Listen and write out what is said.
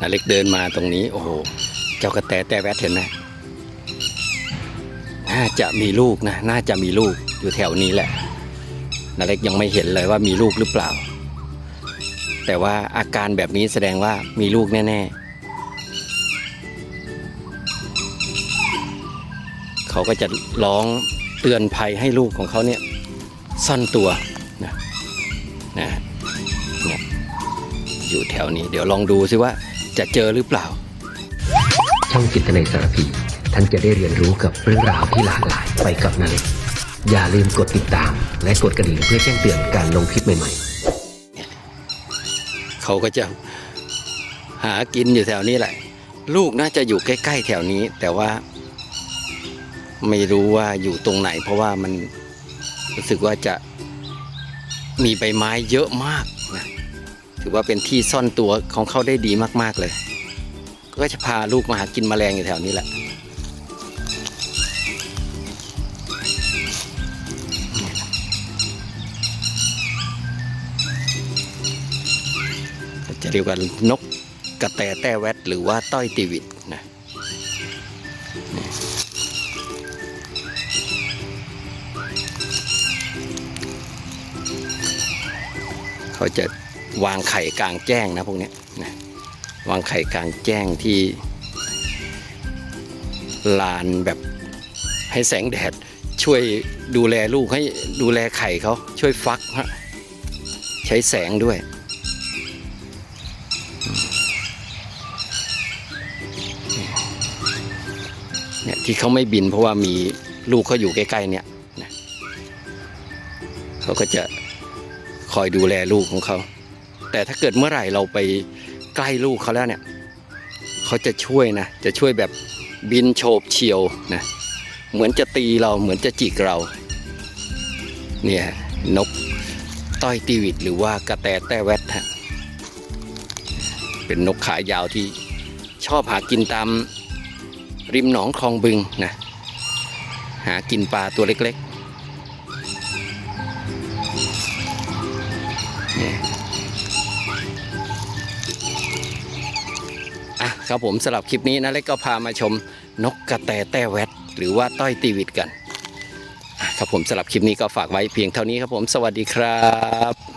นาเล็กเดินมาตรงนี้ โอ้โห เจ้ากระแตแต่แวดเห็นไหมน่าจะมีลูกนะ น่าจะมีลูกอยู่แถวนี้แหละนาเล็กยังไม่เห็นเลยว่ามีลูกหรือเปล่า แต่ว่าอาการแบบนี้แสดงว่ามีลูกแน่ ๆ เขาก็จะร้องเตือนภัยให้ลูกของเขาเนี่ยซ่อนตัวนะนะเนี่ยอยู่แถวนี้ เดี๋ยวลองดูซิว่า จะเจอหรือเปล่า ช่องจิตในสารพี ท่านจะได้เรียนรู้กับเรื่องราวที่หลากหลายไปกับนาเล็กอย่าลืมกดติดตาม และกดกระดิ่งเพื่อแจ้งเตือนการลงคลิปใหม่ๆ เขาก็จะหากินอยู่แถวนี้แหละ ลูกน่าจะอยู่ใกล้ ๆ แถวนี้ แต่ว่า ไม่รู้ว่าอยู่ตรงไหน เพราะว่ามันรู้สึกว่าจะมีใบไม้เยอะมากนะ ถือว่าเป็นที่ซ่อนตัวของเขาได้ดีมากๆเลย ก็จะพาลูกมาหากินแมลงอยู่แถวนี้แหละจะเรียกว่านกกระแตแต้แวดหรือว่าต้อยตีวิตนะเขาจะ วางไข่กลางแจ้งนะพวกนี้นะวางไข่กลางแจ้งที่ลานแบบให้แสงแดดช่วยดูแลลูกให้ดูแลไข่เขาช่วยฟักฮะใช้แสงด้วย เนี่ยที่เขาไม่บินเพราะว่ามีลูกเขาอยู่ใกล้ๆเนี่ยเขาก็จะคอยดูแลลูกของเขา แต่ถ้าเกิดเมื่อไหร่เราไปใกล้ลูกเขาแล้วเนี่ยเขาจะช่วยนะ จะช่วยแบบบินโฉบเฉียวนะ เหมือนจะตีเราเหมือนจะจิกเรา เนี่ยนกต้อยตีวิตหรือว่ากระแตแต้แวดฮะเป็นนกขายาวที่ชอบหากินตามริมหนองคลองบึงนะ หากินปลาตัวเล็กๆ นะครับผมสำหรับคลิปนี้นะเล็กก็พามาชมนกกระแตแต้แวดหรือว่าต้อยตีวิตกัน ครับผมสำหรับคลิปนี้ก็ฝากไว้เพียงเท่านี้ครับผมสวัสดีครับ